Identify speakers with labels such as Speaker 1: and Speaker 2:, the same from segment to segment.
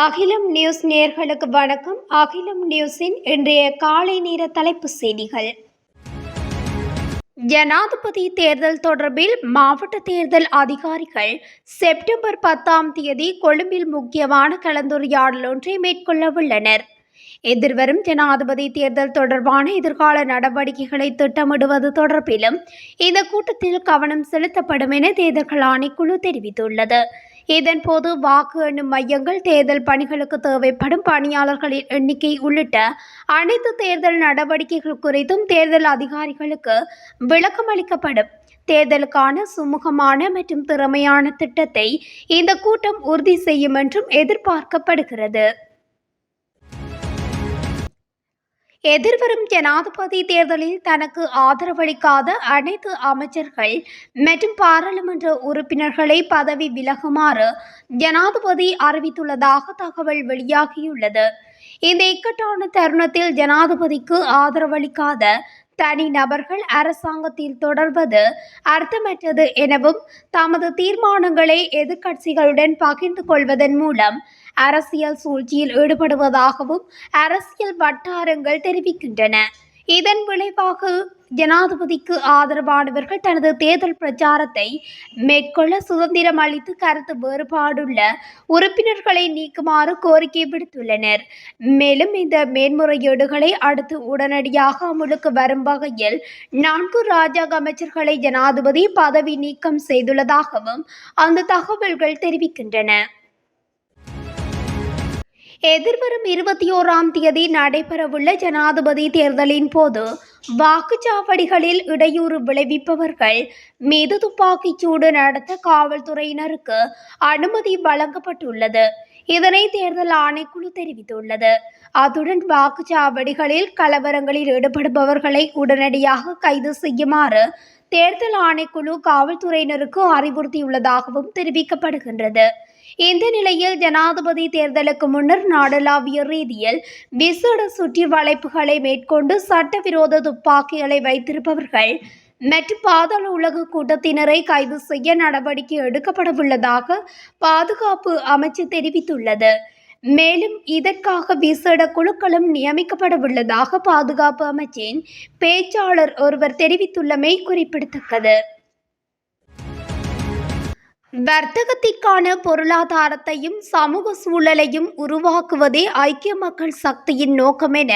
Speaker 1: அகிலம் நியூஸ் நேர்களுக்கு வணக்கம். அகிலம் நியூஸின் இன்றைய காலை நேர தலைப்பு செய்திகள். ஜனாதிபதி தேர்தல் தொடர்பில் மாவட்ட தேர்தல் அதிகாரிகள் செப்டம்பர் பத்தாம் தேதி கொழும்பில் முக்கியமான கலந்துரையாடல் ஒன்றை மேற்கொள்ள உள்ளனர் எதிர்வரும் ஜனாதிபதி தேர்தல் தொடர்பான எதிர்கால நடவடிக்கைகளை திட்டமிடுவது தொடர்பிலும் இந்த கூட்டத்தில் கவனம் செலுத்தப்படும் என தேர்தல்கள் ஆணைக்குழு தெரிவித்துள்ளது. இதன்போது வாக்கு எண்ணும் மையங்கள் தேர்தல் பணிகளுக்கு தேவைப்படும் பணியாளர்களின் எண்ணிக்கை உள்ளிட்ட அனைத்து தேர்தல் நடவடிக்கைகள் குறித்தும் தேர்தல் அதிகாரிகளுக்கு விளக்கம் அளிக்கப்படும். தேர்தலுக்கான சுமூகமான மற்றும் திறமையான திட்டத்தை இந்த கூட்டம் உறுதி செய்யும் என்றும் எதிர்பார்க்கப்படுகிறது. எதிர்வரும் ஜனாதிபதி தேர்தலில் தனக்கு ஆதரவளிக்காத அனைத்து அமைச்சர்கள் மற்றும் பாராளுமன்ற உறுப்பினர்களை பதவி விலகுமாறு ஜனாதிபதி அறிவித்துள்ளதாக தகவல் வெளியாகியுள்ளது. இந்த இக்கட்டான தருணத்தில் ஜனாதிபதிக்கு ஆதரவளிக்காத தனி நபர்கள் அரசாங்கத்தில் தொடர்வது அர்த்தமற்றது எனவும் தமது தீர்மானங்களை எதிர்க்கட்சிகளுடன் பகிர்ந்து கொள்வதன் மூலம் அரசியல் சூழ்ச்சியில் ஈடுபடுவதாகவும் அரசியல் வட்டாரங்கள் தெரிவிக்கின்றன. இதன் விளைவாக ஜனாதிபதிக்கு ஆதரவானவர்கள் தனது தேர்தல் பிரச்சாரத்தை மேற்கொள்ள சுதந்திரம் அளித்து கருத்து வேறுபாடுள்ள உறுப்பினர்களை நீக்குமாறு கோரிக்கை விடுத்துள்ளனர். மேலும் இந்த மேன்முறையீடுகளை அடுத்து உடனடியாக அமலுக்கு வரும் வகையில் நான்கு ராஜாங்க அமைச்சர்களை ஜனாதிபதி பதவி நீக்கம் செய்துள்ளதாகவும் அந்த தகவல்கள் தெரிவிக்கின்றன. எதிர்வரும் இருபத்தி ஓராம் தேதி நடைபெறவுள்ள ஜனாதிபதி தேர்தலின் போது வாக்குச்சாவடிகளில் இடையூறு விளைவிப்பவர்கள் மீது துப்பாக்கிச் சூடு நடத்த காவல்துறையினருக்கு அனுமதி வழங்கப்பட்டுள்ளது. இதனை தேர்தல் ஆணைக்குழு தெரிவித்துள்ளது. அத்துடன் வாக்குச்சாவடிகளில் கலவரங்களில் ஈடுபடுபவர்களை உடனடியாக கைது செய்யுமாறு தேர்தல் ஆணைக்குழு காவல்துறையினருக்கு அறிவுறுத்தியுள்ளதாகவும் தெரிவிக்கப்படுகின்றது. இந்த நிலையில் ஜனாதிபதி தேர்தலுக்கு முன்னர் நாடளாவிய ரீதியில் விசேட சுற்றி வளைப்புகளை மேற்கொண்டு சட்டவிரோத துப்பாக்கிகளை வைத்திருப்பவர்கள் மெட் பாதாள உலக கூட்டத்தினரை கைது செய்ய நடவடிக்கை எடுக்கப்படவுள்ளதாக பாதுகாப்பு அமைச்சு தெரிவித்துள்ளது. மேலும் இதற்காக விசேட குழுக்களும் நியமிக்கப்படவுள்ளதாக பாதுகாப்பு அமைச்சின் பேச்சாளர் ஒருவர் தெரிவித்துள்ளமை குறிப்பிடத்தக்கது. வர்த்தகத்திற்கான பொருளாதாரத்தையும் சமூக சூழலையும் உருவாக்குவதே ஐக்கிய மக்கள் சக்தியின் நோக்கம் என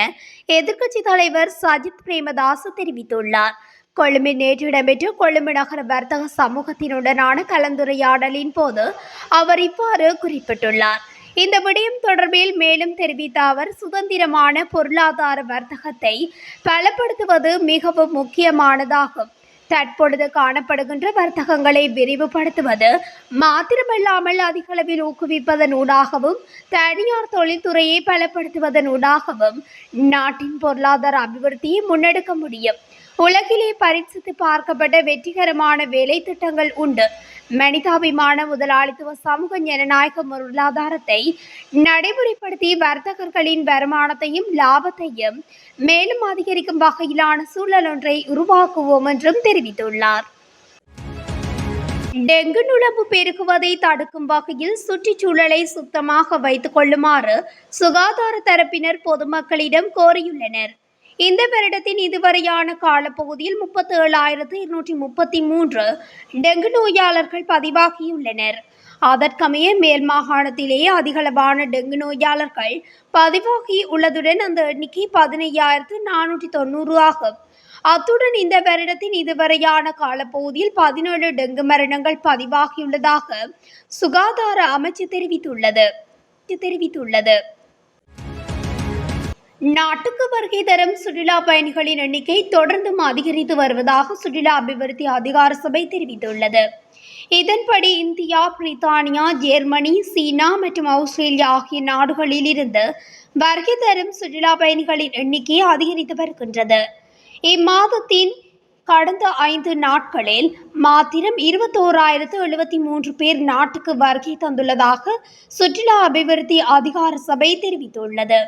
Speaker 1: எதிர்க்கட்சித் தலைவர் சஜித் பிரேமதாஸ் தெரிவித்துள்ளார். கொழும்பில் நேற்று இடம்பெற்ற கொழும்பு நகர வர்த்தக சமூகத்தினுடனான கலந்துரையாடலின் போது அவர் இவ்வாறு குறிப்பிட்டுள்ளார். இந்த விடயம் தொடர்பில் மேலும் தெரிவித்த அவர் சுதந்திரமான பொருளாதார வர்த்தகத்தை பலப்படுத்துவது மிகவும் முக்கியமானதாகும். தற்பொழுது காணப்படுகின்ற வர்த்தகங்களை விரிவுபடுத்துவது மாத்திரமல்லாமல் அதிகளவில் ஊக்குவிப்பதன் ஊடாகவும் தனியார் தொழில்துறையை பலப்படுத்துவதன் ஊடாகவும் நாட்டின் பொருளாதார அபிவிருத்தியை முன்னெடுக்க முடியும். உலகிலே பரிசித்து பார்க்கப்பட்ட வெற்றிகரமான வேலை திட்டங்கள் உண்டு. மனிதாபிமான முதலாளித்துவ சமூக ஜனநாயக பொருளாதாரத்தை நடைமுறைப்படுத்தி வர்த்தகர்களின் வருமானத்தையும் லாபத்தையும் மேலும் அதிகரிக்கும் வகையிலான சூழல் ஒன்றை உருவாக்குவோம் என்றும் தெரிவித்துள்ளார். டெங்கு நுழம்பு பெருகுவதை தடுக்கும் வகையில் சுற்றுச்சூழலை சுத்தமாக வைத்துக் கொள்ளுமாறு சுகாதார தரப்பினர் பொதுமக்களிடம் கோரியுள்ளனர். இந்த வருடத்தின் இதுவரையான காலப்பகுதியில் முப்பத்தி ஏழாயிரத்து இருநூற்றி முப்பத்தி மூன்று டெங்கு நோயாளர்கள் பதிவாகியுள்ளனர். அதற்கமைய மேல் மாகாணத்திலேயே அதிகளவான டெங்கு நோயாளர்கள் பதிவாகி உள்ளதுடன் அந்த எண்ணிக்கை பதினையாயிரத்து நானூற்றி தொண்ணூறு ஆகும். அத்துடன் இந்த வருடத்தின் இதுவரையான காலப்பகுதியில் பதினேழு டெங்கு மரணங்கள் பதிவாகியுள்ளதாக சுகாதார அமைச்சு தெரிவித்துள்ளது. தெரிவித்துள்ளது. நாட்டுக்கு வருகை தரும் சுற்றுலா பயணிகளின் எண்ணிக்கை தொடர்ந்தும் அதிகரித்து வருவதாக சுற்றுலா அபிவிருத்தி அதிகார சபை தெரிவித்துள்ளது. இதன்படி இந்தியா பிரித்தானியா ஜெர்மனி சீனா மற்றும் ஆஸ்திரேலியா ஆகிய நாடுகளில் இருந்து வருகை தரும் சுற்றுலா பயணிகளின் எண்ணிக்கை அதிகரித்து வருகின்றது. இம்மாதத்தின் கடந்த ஐந்து நாட்களில் மாத்திரம் இருபத்தோராயிரத்து எழுபத்தி மூன்று பேர் நாட்டுக்கு வருகை தந்துள்ளதாக சுற்றுலா அபிவிருத்தி அதிகார சபை தெரிவித்துள்ளது.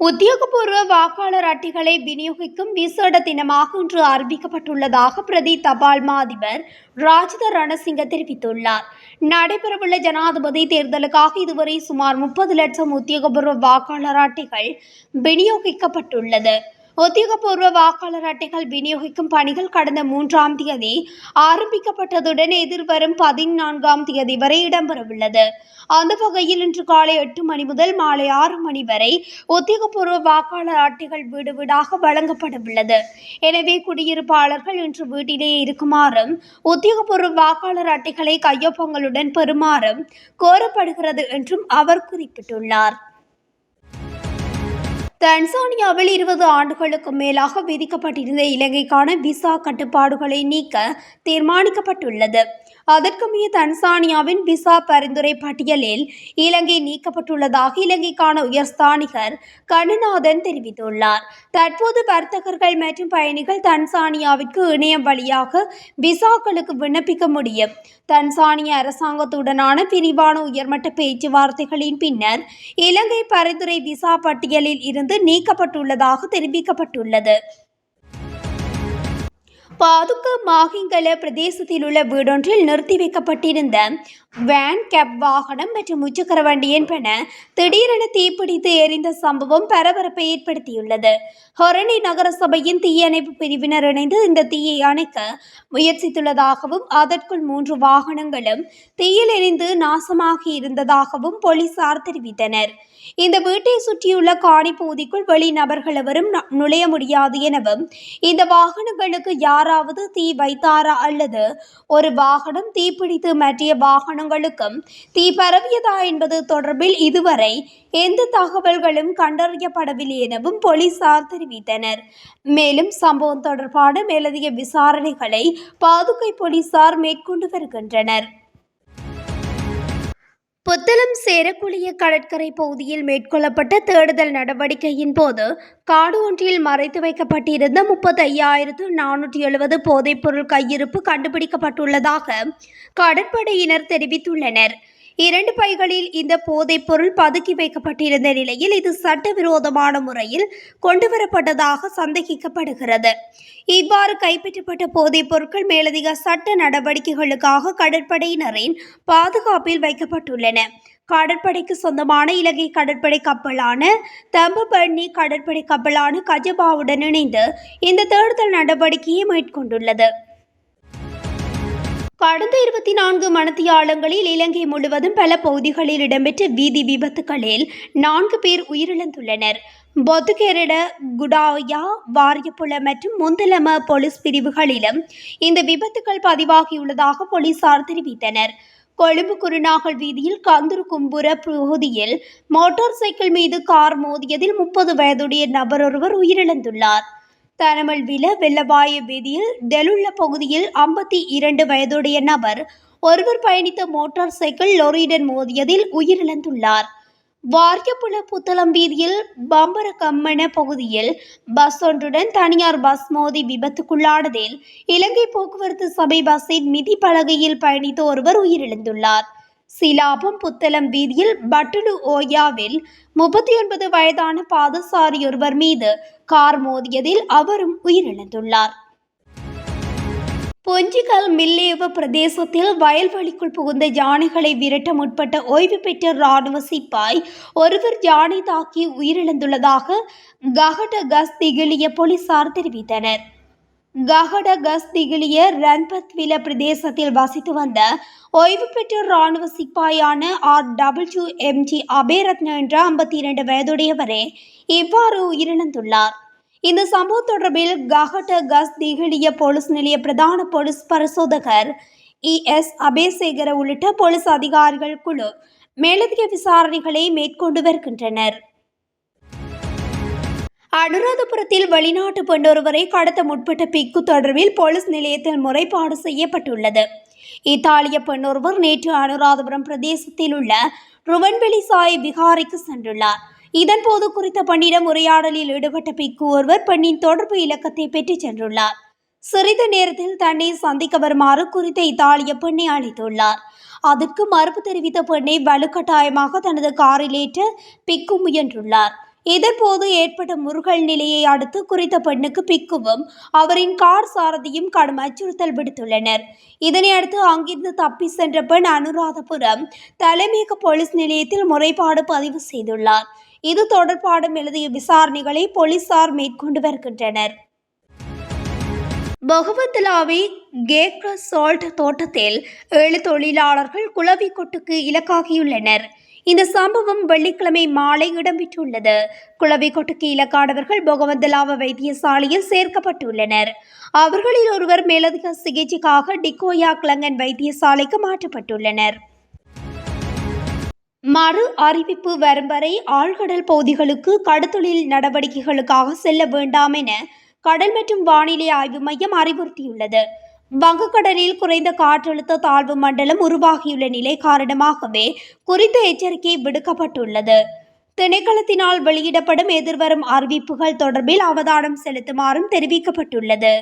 Speaker 1: உத்தியோகபூர்வ வாக்காளர் அட்டைகளை விநியோகிக்கும் விசேட தினமாக இன்று அறிவிக்கப்பட்டுள்ளதாக பிரதி தபால் மா அதிபர் ராஜித ரணசிங்க தெரிவித்துள்ளார். நடைபெறவுள்ள ஜனாதிபதி தேர்தலுக்காக இதுவரை சுமார் முப்பது லட்சம் உத்தியோகபூர்வ வாக்காளர் அட்டைகள் விநியோகிக்கப்பட்டுள்ளது. உத்தியோகபூர்வ வாக்காளர் அட்டைகள் விநியோகிக்கும் பணிகள் கடந்த மூன்றாம் தேதி ஆரம்பிக்கப்பட்டதுடன் எதிர்வரும் பதினான்காம் தேதி வரை இடம்பெறவுள்ளது. அந்த வகையில் இன்று காலை எட்டு மணி முதல் மாலை ஆறு மணி வரை உத்தியோகபூர்வ வாக்காளர் அட்டைகள் வீடு வீடாக வழங்கப்படவுள்ளது. எனவே குடியிருப்பாளர்கள் இன்று வீட்டிலேயே இருக்குமாறும் உத்தியோகபூர்வ வாக்காளர் அட்டைகளை கையொப்பங்களுடன் பெறுமாறும் கோரப்படுகிறது என்றும் அவர் குறிப்பிட்டுள்ளார். தன்சானியாவில் இருபது ஆண்டுகளுக்கு மேலாக விதிக்கப்பட்டிருந்த இலங்கைக்கான விசா கட்டுப்பாடுகளை நீக்க தீர்மானிக்கப்பட்டுள்ளது. அதற்குமே தன்சானியாவின் விசா பரிந்துரை பட்டியலில் இலங்கை நீக்கப்பட்டுள்ளதாக இலங்கைக்கான உயர்ஸ்தானிகர் கண்ணநாதன் தெரிவித்துள்ளார். தற்போது வர்த்தகர்கள் மற்றும் பயணிகள் தன்சானியாவிற்கு இணையம் வழியாக விசாக்களுக்கு விண்ணப்பிக்க முடியும். தன்சானிய அரசாங்கத்துடனான விரிவான உயர்மட்ட பேச்சுவார்த்தைகளின் பின்னர் இலங்கை பரிந்துரை விசா பட்டியலில் இருந்து நீக்கப்பட்டுள்ளதாக தெரிவிக்கப்பட்டுள்ளது. பாதுக்க மாகிங்கல பிரதேசத்தில் உள்ள வீடொன்றில் நிறுத்தி வைக்கப்பட்டிருந்த வேன் கேப் வாகனம் மற்றும் முச்சக்கர வண்டி என்பன திடீரென தீப்பிடித்து எரிந்த சம்பவம் பரபரப்பை ஏற்படுத்தியுள்ளது. ஹொரணி நகரசபையின் தீயணைப்பு பிரிவினர் இணைந்து இந்த தீயை அணைக்க முயற்சித்துள்ளதாகவும் அதற்குள் மூன்று வாகனங்களும் தீயில் எரிந்து நாசமாகி இருந்ததாகவும் போலீசார் தெரிவித்தனர். இந்த வீட்டை சுற்றியுள்ள காணி பகுதிக்குள் வெளிநபர்கள் எவரும் ந- நுழைய முடியாது எனவும் இந்த வாகனங்களுக்கு யாராவது தீ வைத்தாரா அல்லது ஒரு வாகனம் தீப்பிடித்து மாற்றிய வாகனங்களுக்கும் தீ பரவியதா என்பது தொடர்பில் இதுவரை எந்த தகவல்களும் கண்டறியப்படவில்லை எனவும் போலீசார் தெரிவித்தனர். மேலும் சம்பவம் தொடர்பான மேலதிக விசாரணைகளை பாதுகை போலீசார் மேற்கொண்டு வருகின்றனர். புத்தளம் சேரக்குழிய கடற்கரை பகுதியில் மேற்கொள்ளப்பட்ட தேடுதல் நடவடிக்கையின் போது காடு ஒன்றில் மறைத்து வைக்கப்பட்டிருந்த முப்பத்தையாயிரத்து நானூற்றி எழுபது போதைப்பொருள் கையிருப்பு கண்டுபிடிக்கப்பட்டுள்ளதாக கடற்படையினர் தெரிவித்துள்ளனர். இரண்டு பைகளில் இந்த போதைப்பொருள் பதுக்கி வைக்கப்பட்டிருந்த நிலையில் இது சட்டவிரோதமான முறையில் கொண்டுவரப்பட்டதாக சந்தேகிக்கப்படுகிறது. இவ்வாறு கைப்பற்றப்பட்ட போதைப் பொருட்கள் மேலதிக சட்ட நடவடிக்கைகளுக்காக கடற்படையினரின் பாதுகாப்பில் வைக்கப்பட்டுள்ளன. கடற்படைக்கு சொந்தமான இலங்கை கடற்படை கப்பலான தம்பபண்ணி கடற்படை கப்பலான கஜபாவுடன் இணைந்து இந்த தேடுதல் நடவடிக்கையை மேற்கொண்டுள்ளது. கடந்த இருபத்தி நான்கு மணத்தியாலங்களில் இலங்கை முழுவதும் பல பகுதிகளில் இடம்பெற்ற வீதி விபத்துகளில் நான்கு பேர் உயிரிழந்துள்ளனர். பொத்துக்கேரட குடாயா வாரியப்புல மற்றும் முந்தலம போலீஸ் பிரிவுகளிலும் இந்த விபத்துகள் பதிவாகியுள்ளதாக போலீசார் தெரிவித்தனர். கொழும்பு குருநாகல் வீதியில் கந்துரு கும்புர பகுதியில் மோட்டார் சைக்கிள் மீது கார் மோதியதில் முப்பது வயதுடைய நபர் ஒருவர் உயிரிழந்துள்ளார். தனமல் வில வெள்ளவாய வீதியில் டெலுள்ள பகுதியில் ஐம்பத்தி இரண்டு வயதுடைய நபர் ஒருவர் பயணித்த மோட்டார் சைக்கிள் லொரியுடன் மோதியதில் உயிரிழந்துள்ளார். வாரியப்புல புத்தளம் வீதியில் பம்பர கம்மன பகுதியில் பஸ் ஒன்றுடன் தனியார் பஸ் மோதி விபத்துக்குள்ளானதில் இலங்கை போக்குவரத்து சபை பஸ்ஸின் மிதி பலகையில் பயணித்த ஒருவர் உயிரிழந்துள்ளார். சிலாபம் புத்தளம் வீதியில் பட்டுடு ஓயாவில் முப்பத்தி ஒன்பது வயதான பாதசாரி ஒருவர் மீது கார் மோதியதில் அவரும் உயிரிழந்துள்ளார். பொஞ்சிக்கல் மில்லேவ பிரதேசத்தில் வயல்வெளிக்குள் புகுந்த யானைகளை விரட்ட முற்பட்ட ஓய்வு பெற்ற ராணுவ சிப்பாய் ஒருவர் யானை தாக்கி உயிரிழந்துள்ளதாக கஹட கஸ் திகிலிய போலீசார் தெரிவித்தனர். கஹடகஸ் திகிலிய ரன்பத்வில பிரதேசத்தில் வசித்து வந்த ஓய்வு பெற்ற இராணுவ சிப்பாயான R W M G Abeyratne என்ற ஐம்பத்தி இரண்டு வயதுடையவரே இவ்வாறு உயிரிழந்துள்ளார். இந்த சம்பவம் தொடர்பில் கஹட்ட திகிலிய போலீஸ் நிலைய பிரதான போலீஸ் பரிசோதகர் இ எஸ் அபேசேகர உள்ளிட்ட போலீஸ் அதிகாரிகள் குழு மேலதிக விசாரணைகளை மேற்கொண்டு வருகின்றனர். அனுராதபுரத்தில் வெளிநாட்டு பெண்ணொருவரை கடத்த முற்பட்ட பிக்கு தொடர்பில் போலீஸ் நிலையத்தில் முறைப்பாடு செய்யப்பட்டுள்ளது. இத்தாலிய பெண்ணொருவர் நேற்று அனுராதபுரம் பிரதேசத்தில் உள்ள ருவன்வெளி சாய் விகாரைக்கு சென்றுள்ளார். இதன்போது குறித்த பெண்ணிடம் உரையாடலில் ஈடுபட்ட பிக்கு ஒருவர் பெண்ணின் தொடர்பு இலக்கத்தை பெற்றுச் சென்றுள்ளார். சிறிது நேரத்தில் தன்னை சந்திக்க வருமாறு குறித்த இத்தாலிய பெண்ணை அழைத்துள்ளார். அதற்கு மறுப்பு தெரிவித்த பெண்ணை வலுக்கட்டாயமாக தனது காரில் ஏற்ற பிக்கு முயன்றுள்ளார். இதற்போது ஏற்பட்ட முருகல் நிலையை அடுத்து குறித்த பெண்ணுக்கு பிக்குவும் அவரின் கார் சாரதியும் கடும் அச்சுறுத்தல் விடுத்துள்ளனர். இதனை அடுத்து அங்கிருந்து தப்பி சென்ற பெண் அனுராதபுரம் தலைமையக போலீஸ் நிலையத்தில் முறைப்பாடு பதிவு செய்துள்ளார். இது தொடர்பான எழுதிய விசாரணைகளை போலீசார் மேற்கொண்டு வருகின்றனர். பகவத்லாவி கேக்ர சால்ட் தோட்டத்தில் ஏழு தொழிலாளர்கள் குளவி கொட்டுக்கு இலக்காகியுள்ளனர். இந்த சம்பவம் வெள்ளிக்கிழமை மாலை இடம்பெற்றுள்ளது. குளவி கொட்டுக்கு இலக்கானவர்கள் பகவந்தலாவ வைத்தியசாலையில் சேர்க்கப்பட்டுள்ளனர். அவர்களில் ஒருவர் மேலதிக சிகிச்சைக்காக டிகோயா கிளங்கன் வைத்தியசாலைக்கு மாற்றப்பட்டுள்ளனர். மறு அறிவிப்பு வரும் வரை ஆழ்கடல் பகுதிகளுக்கு கடத்தொழில் நடவடிக்கைகளுக்காக செல்ல வேண்டாம் என கடல் மற்றும் வானிலை ஆய்வு மையம் அறிவுறுத்தியுள்ளது. வங்கக்கடலில் குறைந்த காற்றழுத்த தாழ்வு மண்டலம் உருவாகியுள்ள நிலை காரணமாகவே குறித்த எச்சரிக்கை விடுக்கப்பட்டுள்ளது. திணைக்களத்தினால் வெளியிடப்படும் எதிர்வரும் அறிவிப்புகள் தொடர்பில் அவதானம் செலுத்துமாறும் தெரிவிக்கப்பட்டுள்ளது.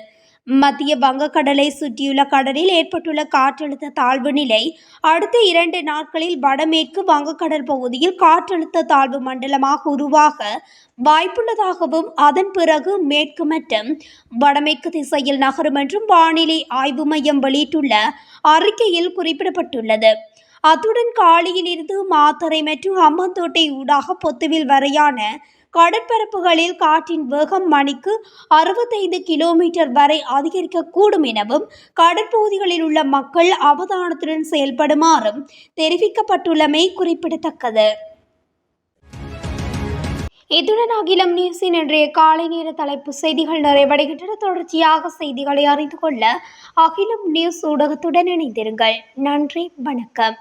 Speaker 1: மத்திய வங்கக்கடலை சுற்றியுள்ள கடலில் ஏற்பட்டுள்ள காற்றழுத்த தாழ்வு நிலை அடுத்த இரண்டு நாட்களில் வடமேற்கு வங்கக்கடல் பகுதியில் காற்றழுத்த தாழ்வு மண்டலமாக உருவாக வாய்ப்புள்ளதாகவும் அதன் பிறகு மேற்கு மற்றும் வடமேற்கு திசையில் நகரும் என்றும் வானிலை ஆய்வு மையம் வெளியிட்டுள்ள அறிக்கையில் குறிப்பிடப்பட்டுள்ளது. அத்துடன் காலியிலிருந்து மாத்தறை மற்றும் அம்மந்தோட்டை ஊடாக பொத்துவில் வரையான கடற்பரப்புகளில் காற்றின் வேகம் மணிக்கு அறுபத்தைந்து கிலோமீட்டர் வரை அதிகரிக்கக்கூடும் எனவும் கடற்பகுதிகளில் உள்ள மக்கள் அவதானத்துடன் செயல்படுமாறும் தெரிவிக்கப்பட்டுள்ளமை குறிப்பிடத்தக்கது. இத்துடன் அகிலம் நியூஸின் இன்றைய காலை நேர தலைப்பு செய்திகள் நிறைவடைகின்றன. தொடர்ச்சியாக செய்திகளை அறிந்து கொள்ள அகிலம் நியூஸ் ஊடகத்துடன் இணைந்திருங்கள். நன்றி வணக்கம்.